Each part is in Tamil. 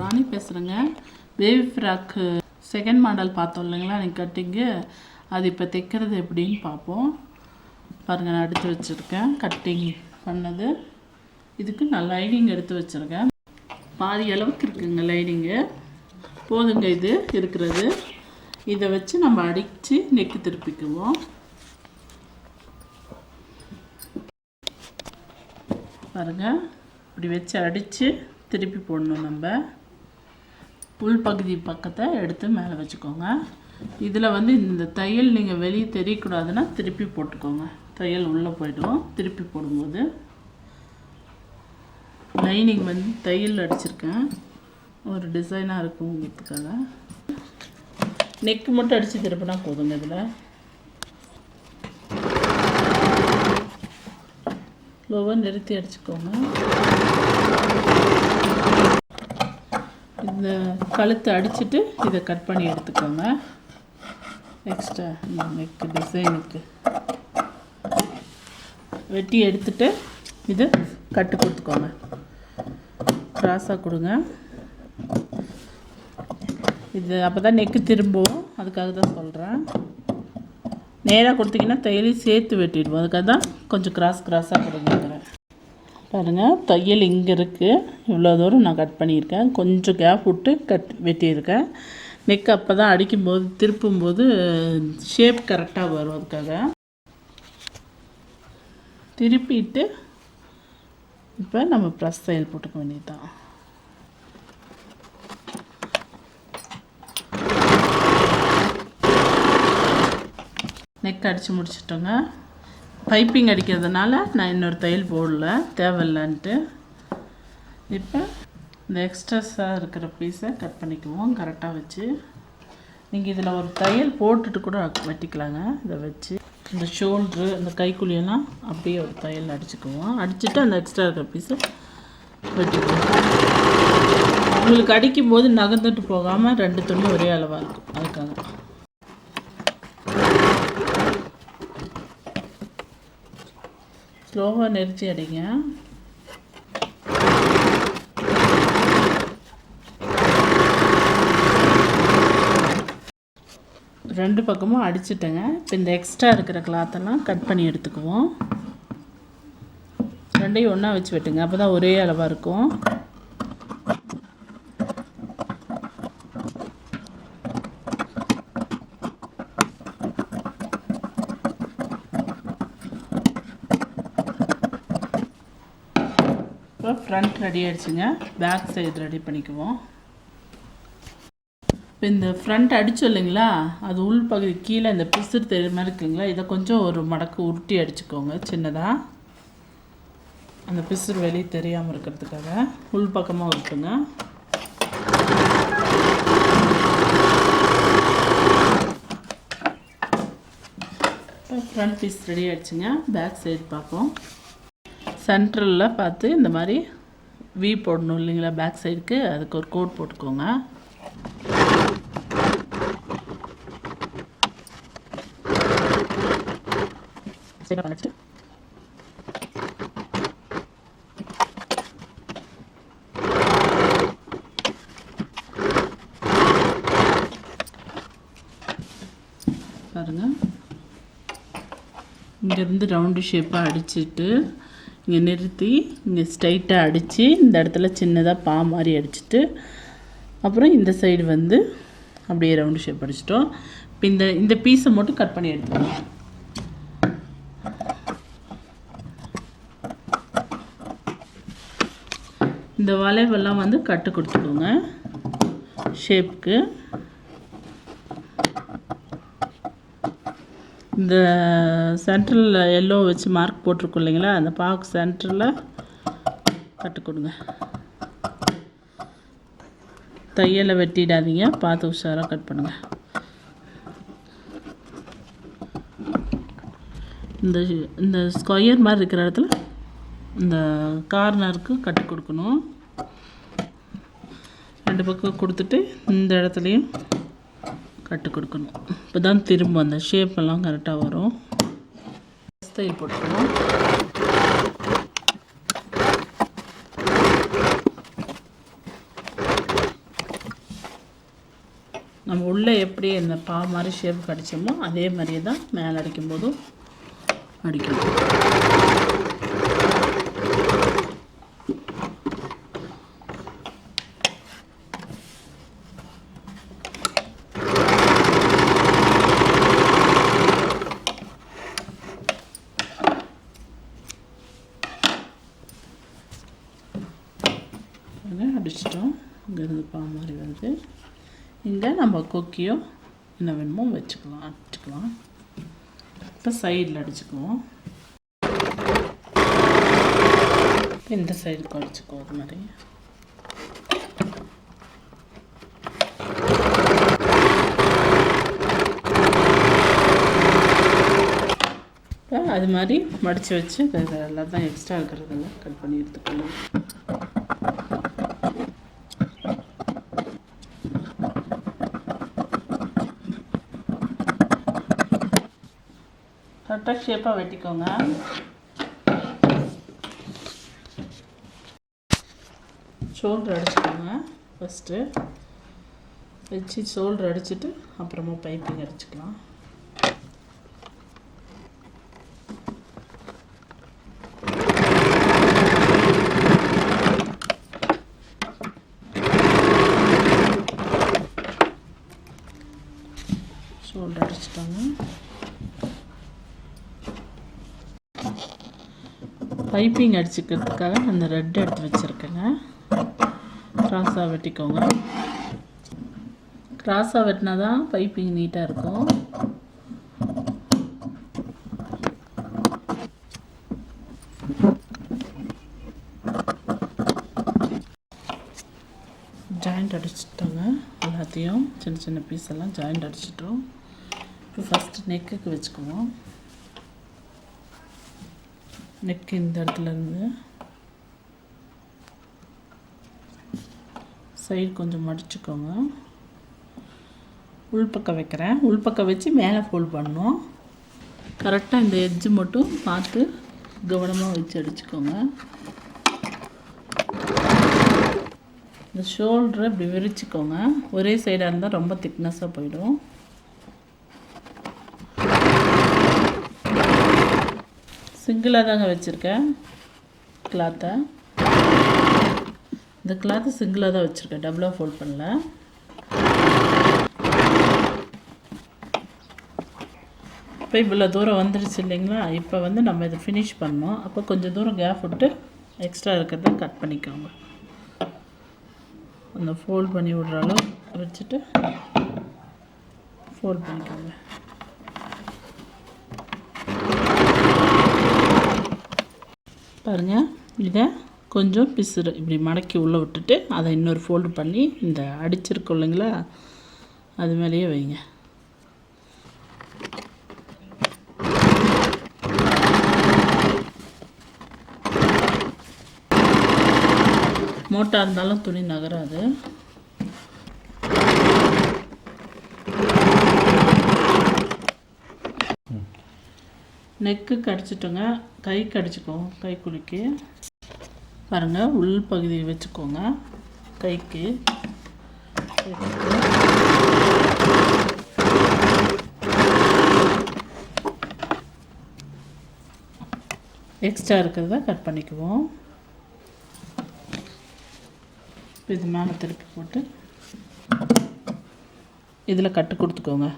ராணி பேசுகிறேங்க பேபி ஃப்ராக்கு செகண்ட் மாடல் பார்த்தோம் இல்லைங்களா எனக்கு கட்டிங்கு அது இப்போ தைக்கிறது எப்படின்னு பார்ப்போம். பாருங்கள் நான் எடுத்து வச்சுருக்கேன். கட்டிங் பண்ணது. இதுக்கு நான் லைனிங் எடுத்து வச்சுருக்கேன். பாதி அளவுக்கு இருக்குங்க லைனிங்கு போதுங்க இது இருக்கிறது. இதை வச்சு நம்ம அடித்து நெக்கு திருப்பிக்குவோம். பாருங்கள் இப்படி வச்சு அடித்து திருப்பி போடணும் நம்ம. உள்பகுதி பக்கத்தை எடுத்து மேலே வச்சுக்கோங்க. இதில் வந்து இந்த தையல் நீங்கள் வெளியே தெரியக்கூடாதுன்னா திருப்பி போட்டுக்கோங்க. தையல் உள்ளே போய்டும். திருப்பி போடும்போது லைனிங் வந்து தையல் அடிச்சிருக்கேன். ஒரு டிசைனாக இருக்கும் உங்களுக்காக. நெக்கு மட்டும் அடித்து திருப்பினா போதுங்க இதில். லோவாக நிறுத்தி அடிச்சுக்கோங்க. இந்த கழுத்தை அடிச்சுட்டு இதை கட் பண்ணி எடுத்துக்கோங்க. எக்ஸ்ட்ரா இந்த நெக்கு டிசைனுக்கு வெட்டி எடுத்துட்டு இது கட்டு கொடுத்துக்கோங்க. கிராஸாக கொடுங்க. இது அப்போ தான் நெக்கு திரும்பும். அதுக்காக தான் சொல்கிறேன் நேராக கொடுத்தீங்கன்னா தையலையும் சேர்த்து வெட்டிடுவோம். அதுக்காக தான் கொஞ்சம் கிராஸ் கிராஸாக கொடுங்க. பாருங்கள் தையல் இங்கே இருக்குது இவ்வளோ தூரம் நான் கட் பண்ணியிருக்கேன். கொஞ்சம் கேப் விட்டு கட் வெட்டியிருக்கேன். நெக் அப்போ தான் அடிக்கும்போது திருப்பும்போது ஷேப் கரெக்டாக வரும் அதுக்காக. திருப்பிட்டு இப்போ நம்ம ப்ளஸ் தையல் போட்டுக்க வேண்டியதுதான். நெக் அடித்து முடிச்சிட்டோங்க. பைப்பிங் அடிக்கிறதுனால நான் இன்னொரு தையல் போடல. தேவையில்லைன்ட்டு. இப்போ இந்த எக்ஸ்ட்ராஸாக இருக்கிற பீஸை கட் பண்ணிக்குவோம். கரெக்டாக வச்சு. நீங்கள் இதில் ஒரு தையல் போட்டுட்டு கூட வெட்டிக்கலாங்க. இதை வச்சு இந்த ஷோல்ட்ரு இந்த கைக்குழியெல்லாம் அப்படியே ஒரு தையல் அடிச்சுக்குவோம். அடிச்சுட்டு அந்த எக்ஸ்ட்ரா இருக்கிற பீஸை வெட்டிக்குவோம். உங்களுக்கு அடிக்கும்போது நகர்ந்துட்டு போகாமல் ரெண்டு துணி ஒரே அளவாக இருக்கும். அதுக்காக. ஸ்லோவாக நெரிச்சி அடிங்க. ரெண்டு பக்கமும் அடிச்சிட்டேங்க. இப்போ இந்த எக்ஸ்ட்ரா இருக்கிற கிளாத்தெல்லாம் கட் பண்ணி எடுத்துக்குவோம். ரெண்டையும் ஒன்றா வச்சு வெட்டுங்க. அப்போ தான் ஒரே அளவாக இருக்கும் இப்போ ஃப்ரண்ட் ரெடி ஆயிடுச்சுங்க. பேக் சைடு ரெடி பண்ணிக்குவோம். இப்போ இந்த ஃப்ரண்ட் அடித்தோம் இல்லைங்களா? அது உள் பகுதி கீழே இந்த பிசுறு தெரிய மாதிரி இருக்குங்களா? இதை கொஞ்சம் ஒரு மடக்கு உருட்டி அடிச்சுக்கோங்க சின்னதாக அந்த பிசுறு வெளியே தெரியாமல் இருக்கிறதுக்காக. உள் பக்கமாக உருட்டுங்க. இப்போ ஃப்ரண்ட் பீஸ் ரெடி ஆயிடுச்சுங்க. பேக் சைடு பார்ப்போம். சென்ட்ரலில் பார்த்து இந்த மாதிரி வி போடணும் இல்லைங்களா பேக் சைடுக்கு அதுக்கு ஒரு கோட் போட்டுக்கோங்க. சரி பாருங்கள் இங்கேருந்து ரவுண்டு ஷேப்பாக அடிச்சுட்டு இங்கே நிறுத்தி இங்கே ஸ்ட்ரைட்டாக அடித்து இந்த இடத்துல சின்னதாக பா மாதிரி அடிச்சுட்டு அப்புறம் இந்த சைடு வந்து அப்படியே ரவுண்டு ஷேப் அடிச்சிட்டோம். இப்போ இந்த இந்த பீஸை மட்டும் கட் பண்ணி எடுத்துக்கணும் இந்த வளைவெல்லாம் வந்து கட்டு கொடுத்துக்கோங்க. ஷேப்புக்கு இந்த சென்ட்ரலில் எல்லோ வச்சு மார்க் போட்டிருக்கோம் இல்லைங்களா? அந்த பாக்கு சென்டரில் கட்டு கொடுங்க. தையலை வெட்டிடாதீங்க. பார்த்து உஷாராக கட் பண்ணுங்கள் இந்த இந்த ஸ்கொயர் மாதிரி இருக்கிற இடத்துல இந்த கார்னருக்கு கட்டு கொடுக்கணும். ரெண்டு பக்கம் கொடுத்துட்டு இந்த இடத்துலையும் கட்டு கொடுக்கணும். இப்போ தான் திரும்ப அந்த ஷேப்பெல்லாம் கரெக்டாக வரும். தைய போட்டுக்கணும். நம்ம உள்ளே எப்படி இந்த பா மாதிரி ஷேப் கடிச்சோமோ அதே மாதிரியே தான் மேலே அடிக்கும்போதும் அடிக்கணும். இங்கே நம்ம கொக்கியோ என்ன வேணுமோ வச்சுக்கலாம் அடிச்சுக்கலாம். இப்போ சைடில் அடிச்சுக்குவோம். இந்த சைடுக்கு அடிச்சுக்குவோம் அது மாதிரி. அது மாதிரி மடித்து வச்சு இதெல்லாம் தான் எக்ஸ்ட்ரா இருக்கிறதெல்லாம் கட் பண்ணி எடுத்துக்கணும். கரெக்டாக ஷேப்பாக வெட்டிக்கோங்க. ஷோல்டர் அடிச்சுக்கோங்க ஃபஸ்ட்டு வச்சு ஷோல்டர் அடிச்சுட்டு அப்புறமா பைப்பிங் அடிச்சுக்கலாம் ஷோல்டர் அடிச்சிட்டோங்க பைப்பிங் அடிச்சுக்கிறதுக்காக அந்த ரெட் எடுத்து வச்சுருக்கேங்க. கிராஸாக வெட்டிக்கோங்க. கிராஸாக வெட்டினா தான் பைப்பிங் நீட்டாக இருக்கும். ஜாயிண்ட் அடிச்சிட்டோங்க எல்லாத்தையும். சின்ன சின்ன பீஸ் எல்லாம் ஜாயிண்ட் அடிச்சிட்டோம். இப்போ ஃபஸ்ட்டு நெக்குக்கு வச்சுக்குவோம். நெக் இந்த இடத்துலருந்து சைடு கொஞ்சம் மடிச்சுக்கோங்க. உள்பக்கம் வைக்கிறேன். உள்பக்கம் வச்சு மேலே ஃபோல்ட் பண்ணணும். கரெக்டாக இந்த எட்ஜு மட்டும் பார்த்து கவனமாக வச்சு அடிச்சுக்கோங்க. இந்த ஷோல்டரை இப்படி விரிச்சுக்கோங்க. ஒரே சைடாக இருந்தால் ரொம்ப திக்னஸாக போயிடும். சிங்கிளாக தாங்க வச்சுருக்கேன். கிளாத்தை இந்த கிளாத்து சிங்கிளாக தான் வச்சுருக்கேன். டபுளாக ஃபோல்ட் பண்ணல. இப்போ இவ்வளோ தூரம் வந்துடுச்சு இல்லைங்களா? இப்போ வந்து நம்ம இதை ஃபினிஷ் பண்ணோம் அப்போ கொஞ்சம் தூரம் கேப் விட்டு எக்ஸ்ட்ரா இருக்கிறத கட் பண்ணிக்கோங்க. அந்த ஃபோல்ட் பண்ணி விடுற அளவு வச்சுட்டு ஃபோல்ட் பண்ணிக்கோங்க. பாருங்கள் இதை கொஞ்சம் பிசுறு. இப்படி மடக்கி உள்ளே விட்டுட்டு அதை இன்னொரு ஃபோல்டு பண்ணி இந்த அடிச்சிருக்கோம் இல்லைங்களா? அது மேலேயே வைங்க. மோட்டாக இருந்தாலும் துணி நகராது. நெக்கு கடிச்சிட்டோங்க. கை கடிச்சிக்கோங்க கை குலுக்கி. பாருங்கள் உள் பகுதியை வச்சுக்கோங்க. கைக்கு. எக்ஸ்ட்ரா இருக்கிறத கட் பண்ணிக்குவோம். இது மேலே திருப்பி போட்டு இதில் கட்டு கொடுத்துக்கோங்க.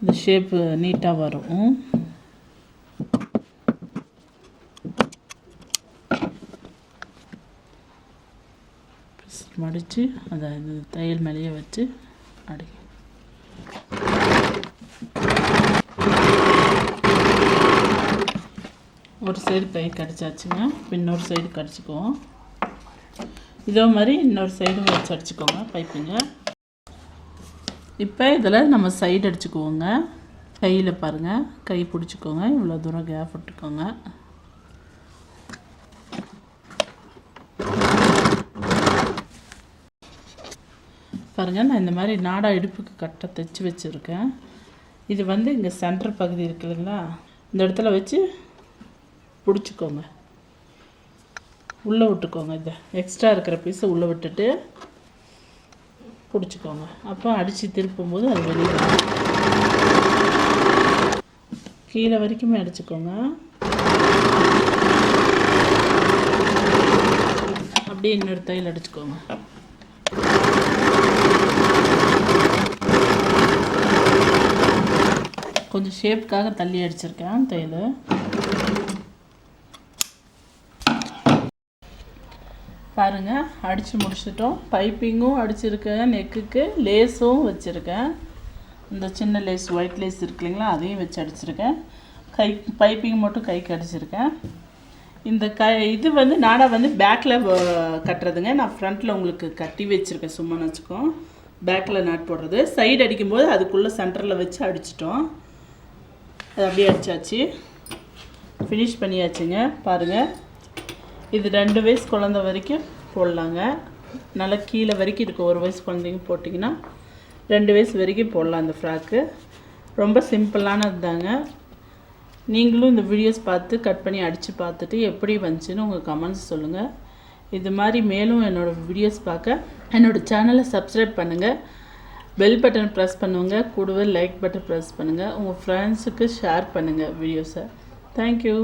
இந்த ஷேப்பு நீட்டாக வரும். மடித்து அதை தையல் மேலேயே வச்சு அடி. ஒரு சைடு கை கடிச்சாச்சுங்க. இன்னொரு சைடு கடிச்சிக்குவோம். இதே மாதிரி இன்னொரு சைடும் வச்சு அடிச்சுக்கோங்க பைப்பிங்க இப்போ இதில் நம்ம சைடு அடிச்சுக்குவோங்க. கையில் பாருங்கள் கை பிடிச்சிக்கோங்க. இவ்வளோ தூரம் கேப் விட்டுக்கோங்க. பாருங்கள் நான் இந்த மாதிரி நாடா இடுப்புக்கு கட்டை தைச்சி வச்சுருக்கேன். இது வந்து இங்கே சென்டர் பகுதி இருக்கு இல்லைங்களா? இந்த இடத்துல வச்சு பிடிச்சிக்கோங்க. உள்ளே விட்டுக்கோங்க இதை. எக்ஸ்ட்ரா இருக்கிற பீஸை உள்ளே விட்டுட்டு பிடிச்சிக்கோங்க அப்போ அடித்து திருப்பும்போது அது வெளியே கீழே வரைக்குமே அடிச்சுக்கோங்க. அப்படியே இன்னொரு தையல் அடிச்சுக்கோங்க. கொஞ்சம் ஷேப்க்காக தள்ளி அடிச்சிருக்கேன் தையல். பாருங்கள் அடித்து முடிச்சிட்டோம். பைப்பிங்கும் அடிச்சிருக்கேன் நெக்குக்கு லேஸும் வச்சுருக்கேன். இந்த சின்ன லேஸ் ஒயிட் லேஸ் இருக்கு இல்லைங்களா அதையும் வச்சு அடிச்சிருக்கேன். கை பைப்பிங் மட்டும் கைக்கு அடிச்சிருக்கேன். இந்த க இது வந்து நானாக வந்து பேக்கில் கட்டுறதுங்க. நான் ஃப்ரண்ட்டில் உங்களுக்கு கட்டி வச்சுருக்கேன் சும்மா வச்சுக்கோ. பேக்கில் நாட் போடுறது. சைடு அடிக்கும்போது அதுக்குள்ளே சென்டரில் வச்சு அடிச்சிட்டோம். அது அப்படியே அடித்தாச்சு ஃபினிஷ் பண்ணியாச்சுங்க பாருங்கள் இது ரெண்டு வயசு குழந்த வரைக்கும் போடலாங்க. நல்லா கீழே வரைக்கும் இருக்குது ஒரு வயசு குழந்தைங்க போட்டிங்கன்னா ரெண்டு வயசு வரைக்கும் போடலாம் அந்த ஃப்ராக்கு. ரொம்ப சிம்பிளானது தாங்க நீங்களும் இந்த வீடியோஸ் பார்த்து கட் பண்ணி அடித்து பார்த்துட்டு எப்படி வந்துச்சுன்னு உங்கள் கமெண்ட்ஸ் சொல்லுங்கள் இது மாதிரி மேலும் என்னோடய வீடியோஸ் பார்க்க என்னோடய சேனலை சப்ஸ்கிரைப் பண்ணுங்கள் பெல் பட்டன் ப்ரெஸ் பண்ணுங்கள் கூடவே லைக் பட்டன் ப்ரெஸ் பண்ணுங்கள் உங்கள் ஃப்ரெண்ட்ஸுக்கு ஷேர் பண்ணுங்கள் வீடியோஸை. தேங்க்யூ